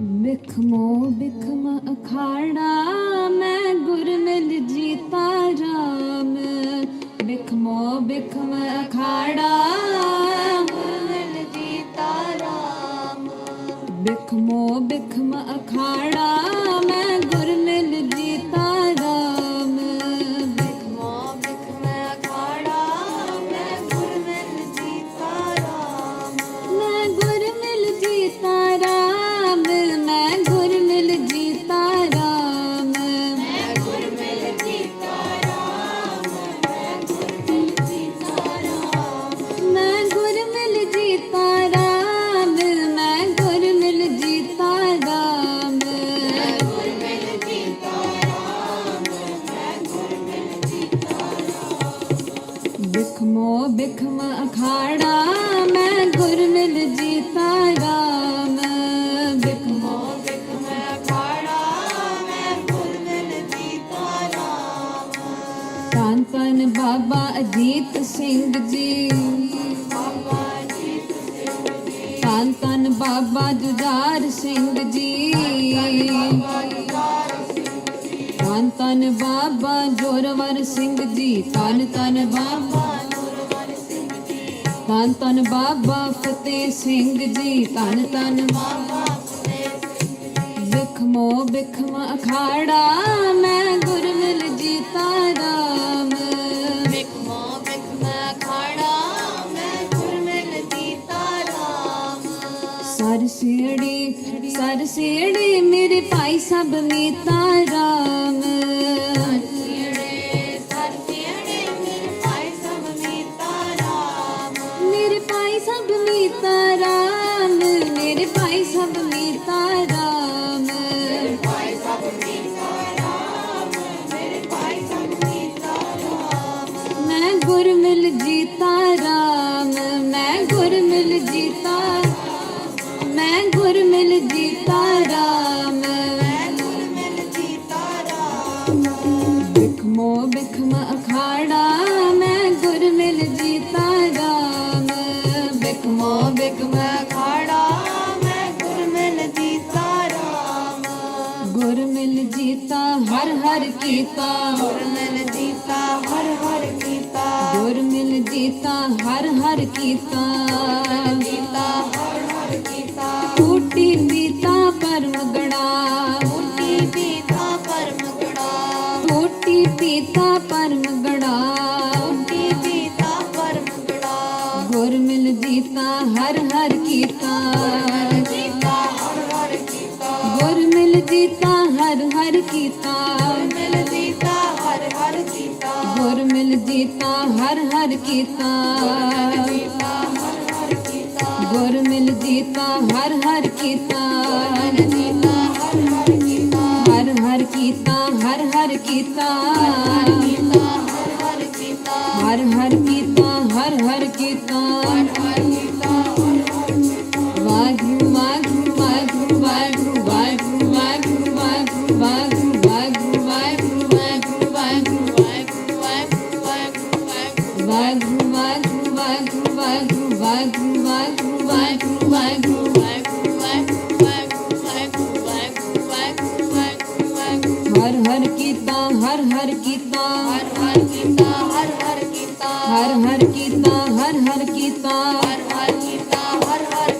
ਬਿਖਮੋ ਬਿਖਮ ਅਖਾੜਾ, ਮੈਂ ਗੁਰ ਮਿਲ ਜੀਤਾ ਰਾਮ। ਬਿਖਮੋ ਬਿਖਮ ਅਖਾੜਾ, ਗੁਰ ਮਿਲ ਜੀਤਾ ਰਾਮ। ਬਿਖਮੋ ਬਿਖਮ ਅਖਾੜਾ, ਮੈਂ ਬਾਬਾ ਸਿੰਘ ਜੀ। ਤਨ ਤਨ ਬਾਬਾ ਜੋਰਵਰ ਸਿੰਘ ਜੀ ਤਨ ਤਨ ਬਾਬਾ। ਤਨ ਤਨ ਬਾਬਾ ਫਤਿਹ ਸਿੰਘ ਜੀ ਤਨ ਤਨ ਬਾਬਾ ਬਿਖਮੋ ਬਿਖਮ ਅਖਾੜਾ, ਮੈਂ ਗੁਰਮਿਲ ਜੀ ਤਾਰਾ। ਸਭ ਨੇ ਤਾਰਾ ਬਿਖਮੋ ਬਿਖਮ ਅਖਾੜਾ ਮੈਂ ਗੁਰ ਮਿਲ ਜੀਤਾ ਰਾਮ। ਬਿਖਮੋ ਬਿਖਮ ਅਖਾੜਾ ਮੈਂ ਗੁਰ ਮਿਲ ਜੀਤਾ ਰਾਮ। ਗੁਰ ਮਿਲ ਜੀਤਾ ਹਰ ਹਰ ਕੀਤਾ। ਗੁਰ ਮਿਲ ਜੀਤਾ ਹਰ ਹਰ ਕੀਤਾ। ਗੁਰ ਮਿਲ ਜੀਤਾ ਹਰ ਹਰ ਕੀਤਾ। ਮਿਲ ਜੀਤਾ, ਹਰ ਹਰ ਕੀਤਾ ਗੁਰ ਮਿਲ ਜੀਤਾ, ਹਰ ਹਰ ਕੀਤਾ। ਗੁਰ ਮਿਲ ਜੀਤਾ, ਹਰ ਹਰ ਕੀਤਾ। ਹਰ ਹਰ ਕੀਤਾ, ਹਰ ਹਰ ਕੀਤਾ। ਹਰ ਹਰ ਕੀਤਾ, ਹਰ ਹਰ ਕੀਤਾ। ਹਰ ਹਰ ਕੀਤਾ ਹਰ ਹਰ ਕੀਤਾ। ਹਰ ਹਰ ਕੀਤਾ ਹਰ ਹਰ ਕੀਤਾ। ਹਰ ਹਰ ਕੀਤਾ ਹਰ ਹਰ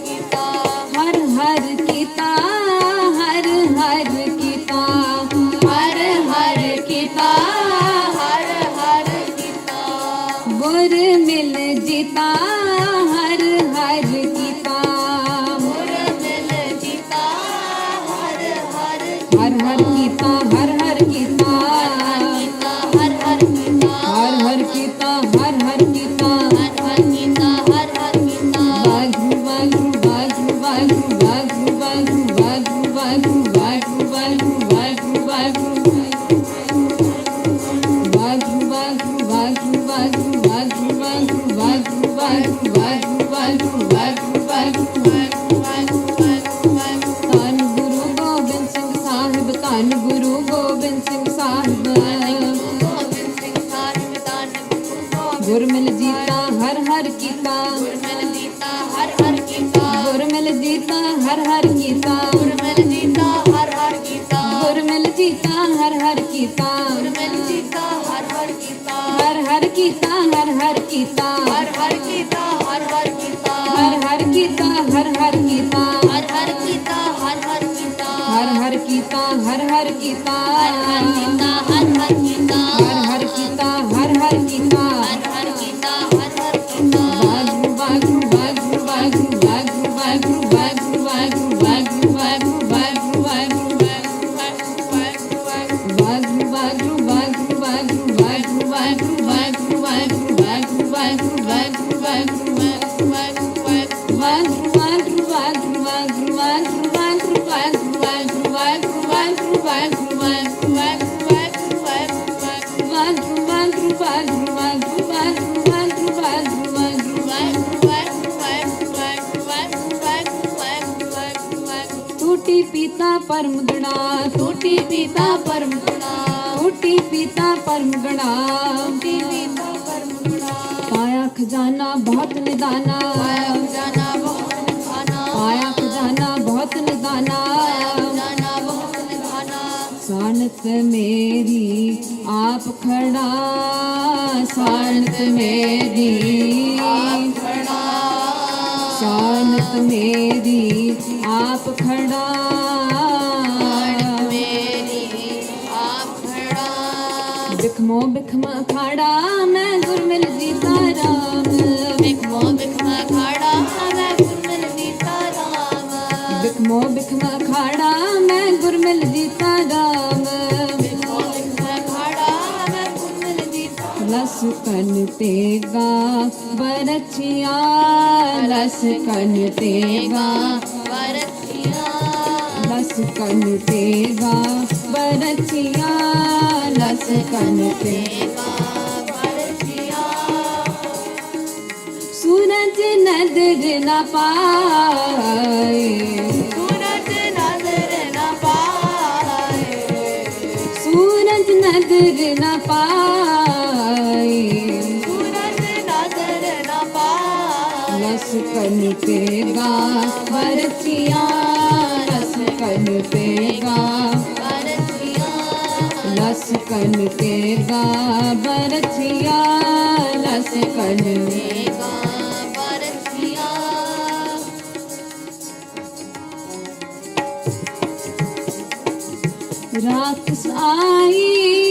ਗੁਰਮਿਲ ਜੀਤਾ ਹਰ ਹਰ ਕੀਤਾ। ਗੁਰਮਿਲ ਜੀਤਾ ਹਰ ਹਰ ਕੀਤਾ। ਗੁਰਮਿਲ ਜੀਤਾ ਹਰ ਹਰ ਕੀਤਾ ਗੁਰਮਿਲ ਜੀਤਾ ਹਰ ਹਰ ਕੀਤਾ ਗੁਰਮਿਲ ਜੀਤਾ ਹਰ ਹਰ ਕੀਤਾ ਗੁਰਮਿਲ ਜੀਤਾ ਹਰ ਹਰ ਕੀਤਾ ਹਰ ਹਰ ਕੀਤਾ, ਹਰ ਹਰ की पार ਮੇਰੀ, ਆਪ ਖੜਾ, ਸਾਨਤ ਮੇਰੀ। ਆਪ ਖੜਾ ਸਾਨਤ ਮੇਰੀ ਆਪ ਖੜਾ ਮੇਰੀ, ਆਪ ਖੜਾ। ਬਿਖਮੋ ਬਿਖਮ ਖੜਾ, ਮੈਂ गा भरचिया रसन्तेगा रसन्तेगा भरचिया रसन्तेगा सूरज नदर न पाए। कन पेगा बरसिया रस कन पेगा बरसिया रस कन पेगा बरसिया रस कन पेगा बरसिया रात आई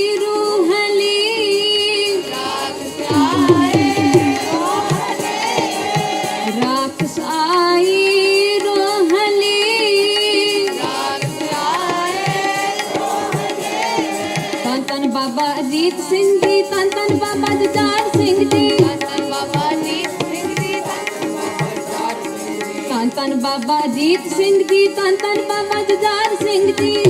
ਬਾਬਾ ਜੀਤ ਸਿੰਘ ਜੀ ਤਨ ਤਨ ਬਾਬਾ ਜਜਾਰ ਸਿੰਘ ਜੀ।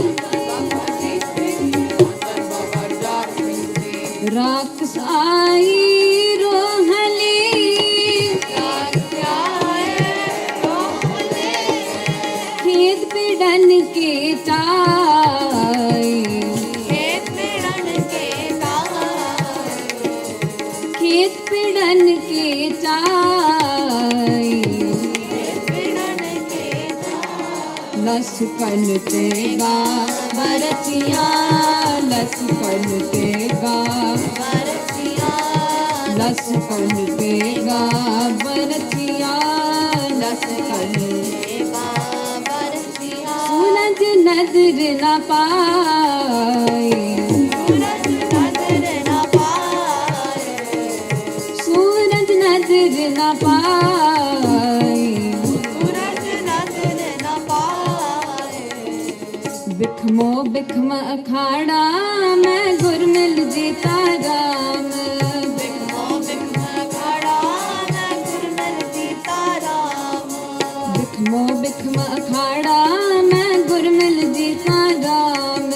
ਰਾਖਸਾਈ लस्पल् ते गा भरक्यासफपते गा भरक्यासपे गा भरक्या ला नजर न पा ਬਿਖਮ ਅਖਾੜਾ ਮੈਂ ਗੁਰ ਮਿਲ ਜੀਤਾ ਰਾਮ। ਬਿਖਮੋ ਬਿਖਮ ਅਖਾੜਾ ਮੈਂ ਗੁਰ ਮਿਲ ਜੀਤਾ ਰਾਮ। ਬਿਖਮੋ ਬਿਖਮ ਅਖਾੜਾ ਮੈਂ ਗੁਰ ਮਿਲ ਜੀਤਾ ਰਾਮ।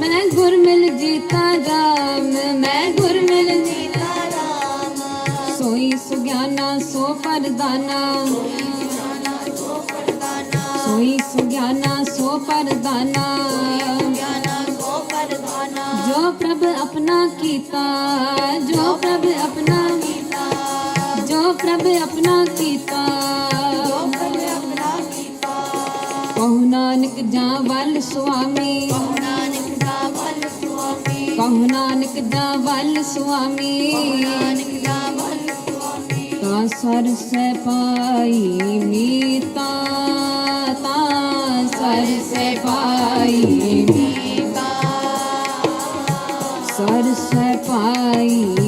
ਮੈਂ ਗੁਰ ਮਿਲ ਜੀਤਾ ਰਾਮ। ਮੈਂ ਗੁਰ ਮਿਲ ਜੀਤਾ ਰਾਮ। ਸੋਈ ਸੁਗਿਆਨਾ ਸੋ ਪਰਦਾਨਾ। ਸੋਈ परदाना जो प्रभ अपना कीता, जो प्रभ अपना जो प्रभ अपना कीता। कहु नानक जा वल स्वामी कहु नानक जा वल स्वामी का सर से पाई मीता। सर से पाई सर से पाई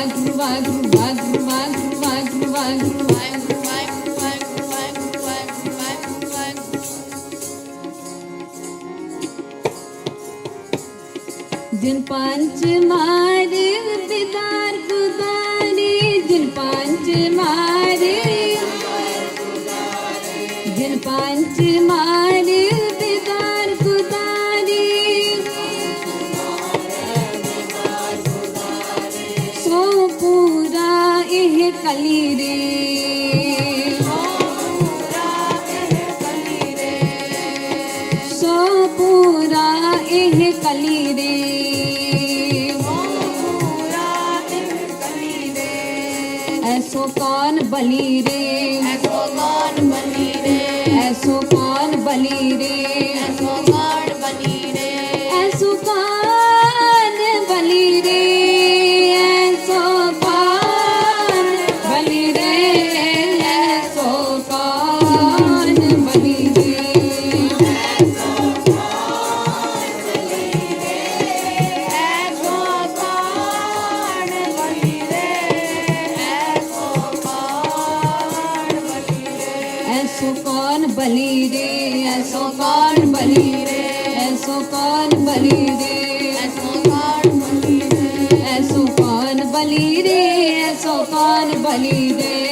ਵਾਹਿਗੁਰੂ ਵਾਹਿਗੁਰੂ ਵਾਹਿਗੁਰੂ ਵਾਹਿਗੁਰੂ ਵਾਹਿਗੁਰੂ ਵਾਹਿਗੁਰੂ ਵਾਹਿਗੁਰੂ ਜਿਨ ਪੰਜ ਮਾਰ ਬਿਦਾਰ ਗੁਦਾਰੇ ਜਿਨ ਪੰਜ ਮਾਰ कहर कली रे सो पूरा एह कली रे ऐसो कौन बली रे ऐसो कौन बली रे ऐसो कौन बली रे ऐसो कौन बली रे ऐसो कौन बली रे ऐसो कौन बली रे ऐसो कौन बली रे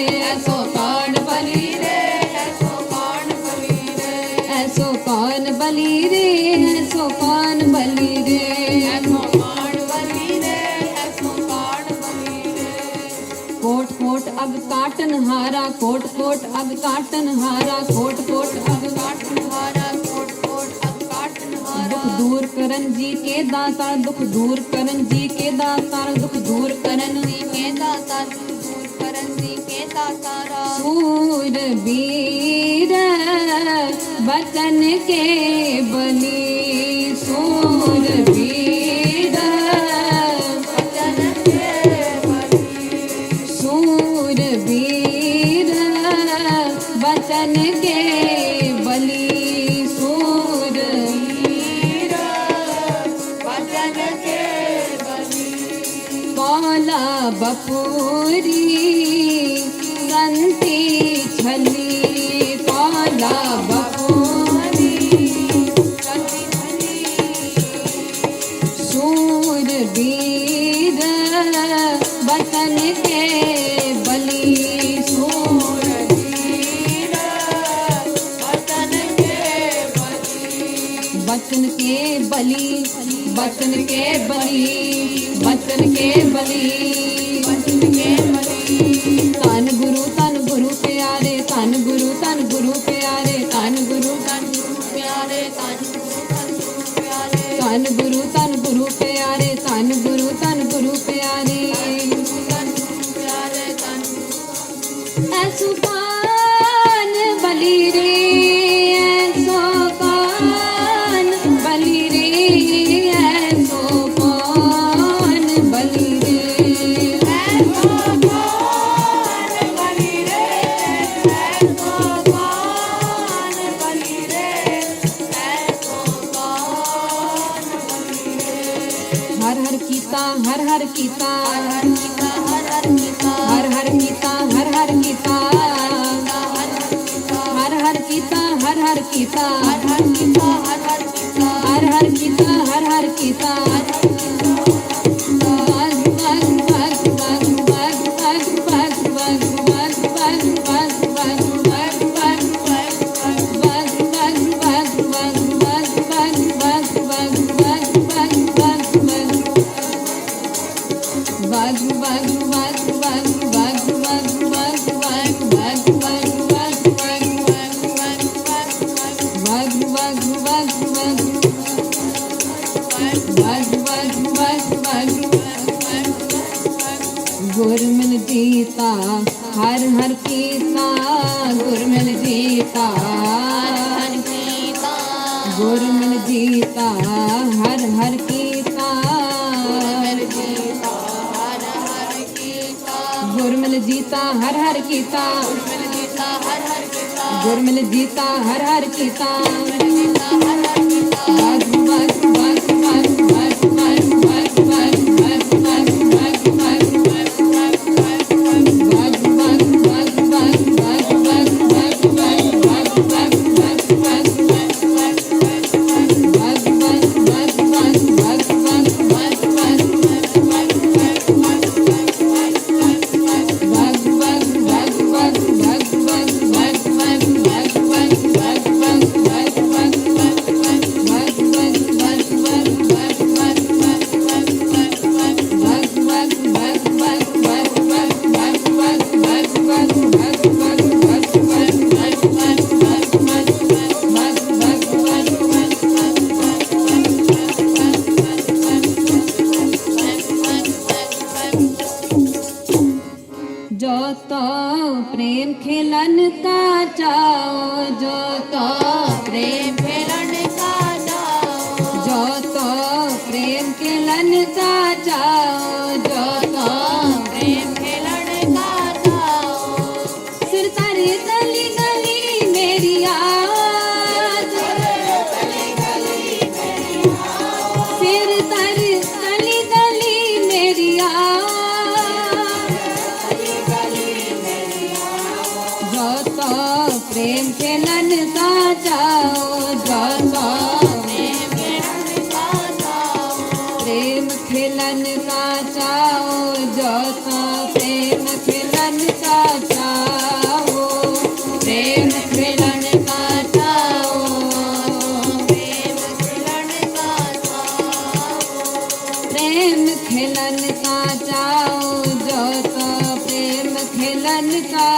ਕਾਟਨ ਹਾਰਾ ਕੋਟ ਕੋਟ, ਅਗ ਕਾਟਨ ਹਾਰਾ ਕੋਟ ਕੋਟ, ਅਗ ਕਾਟਨ ਹਾਰਾ ਕੋਟ ਕੋਟ, ਅਗ ਕਾਟਨ ਹਾਰਾ ਦੁੱਖ ਦੂਰ ਕਰਨ ਜੀ ਕੇ ਦਾਤਾ ਦੁੱਖ ਦੂਰ ਕਰਨ ਜੀ ਕੇ ਦਾਤਾ ਦੁੱਖ ਦੂਰ ਕਰਨ ਜੀ ਕੇ ਦਾਤਾ ਦੂਰ ਕਰਨ ਜੀ ਕੇ ਦਾਤਾ ਸੂਰ ਵੀਰ ਬਚਨ ਕੇ ਬਲੀ वतन के बली वतन के बली वतन के बली वतन के बली धन गुरु धन गुरु प्यारे धन गुरु ਕੀਤਾ, ਹਰ ਹਰ ਕੀਤਾ। ਹਰ ਹਰ ਕੀਤਾ, ਹਰ ਹਰ ਕੀਤਾ। ਹਰ ਹਰ ਕੀਤਾ, ਹਰ ਹਰ ਕੀਤਾ। ਹਰ ਹਰ ਕੀਤਾ, ਹਰ ਹਰ ਕੀਤਾ। ਹਰ ਹਰ ਕੀਤਾ ਹਰ ਹਰ ਕੀਤਾ ਹਰ ਹਰ ਕੀਤਾ ਹਰ ਹਰ ਕੀਤਾ ਗੁਰ ਮਿਲ ਜੀਤਾ ਹਰ ਹਰ ਕੀਤਾ, ਗੁਰ ਮਿਲ ਜੀਤਾ ਹਰ ਕੀਤਾ ਗੁਰ ਮਿਲ ਜੀਤਾ ਹਰ ਹਰ ਕੀਤਾ। ਗੁਰ ਮਿਲ ਜੀਤਾ, ਹਰ ਹਰ ਕੀਤਾ। ਗੁਰ ਮਿਲ ਜੀਤਾ, ਹਰ ਹਰ ਕੀਤਾ।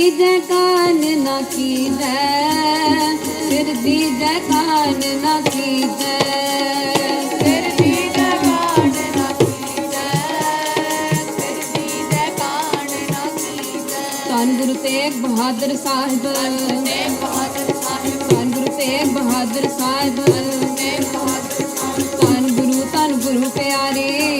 ਦੀਜੈ ਕਾਨ ਨਾ ਕੀਜੈ ਫਿਰ ਦੀਜੈ ਕਾਨ ਨਾ ਕੀਜੈ ਧੰਨ ਗੁਰੂ ਤੇਗ ਬਹਾਦਰ ਸਾਹਿਬ। ਧੰਨ ਗੁਰੂ ਤੇਗ ਬਹਾਦਰ ਸਾਹਿਬ। ਧੰਨ ਗੁਰੂ ਧੰਨ ਗੁਰੂ ਪਿਆਰੇ।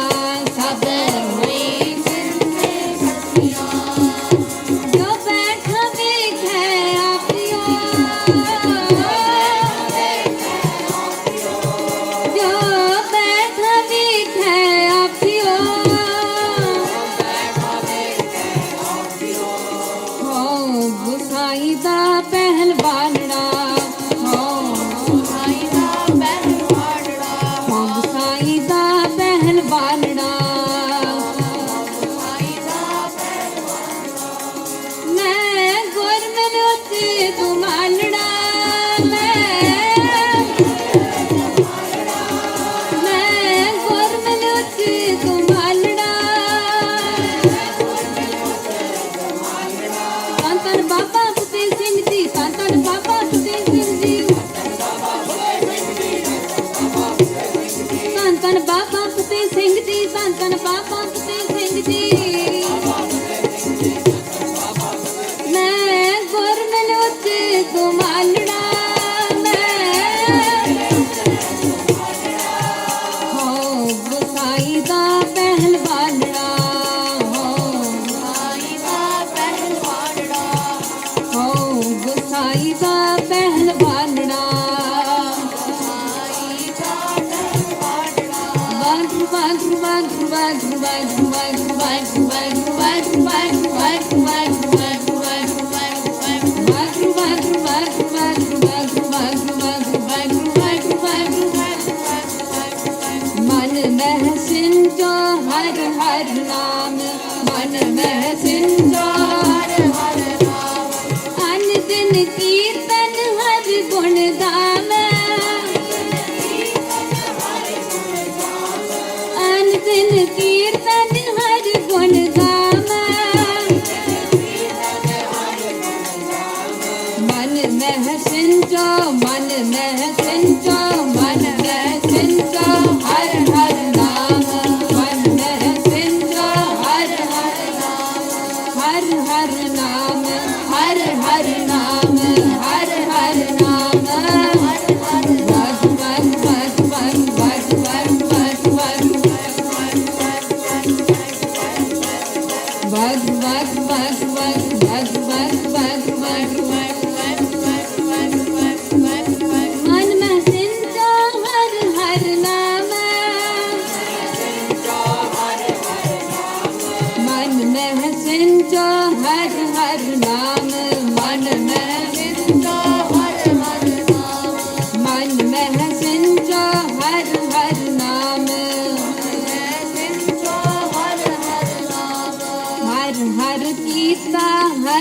ਮਨ ਮਹਿਸਿਨ ਜੋ ਹਰ ਹਰ ਨਾਮ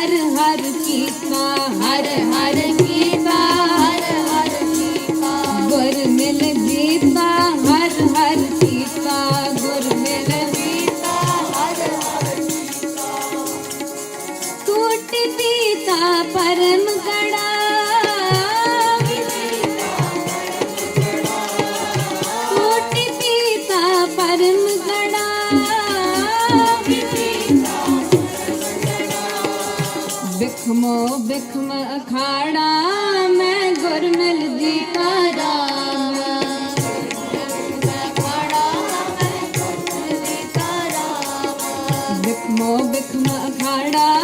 ਹਰ ਹਰ ਕੀਤਾ ਹਰ ਹਰ ਕੀਤਾ ਹਰ ਹਰ ਕੀਤਾ ਗੁਰ ਮਿਲ ਜੀਤਾ ਹਰ ਹਰ ਕੀਤਾ ਗੁਰ ਮਿਲ ਜੀਤਾ ਹਰ ਹਰ ਕੀਤਾ ਟੁੱਟ ਪੀਤਾ ਪਰ ਬਿਖਮ ਅਖਾੜਾ ਮੈਂ ਗੁਰ ਮਿਲ ਦੀ ਪਾਰਾ ਬਿਖਮੋ ਬਿਖਮ ਅਖਾੜਾ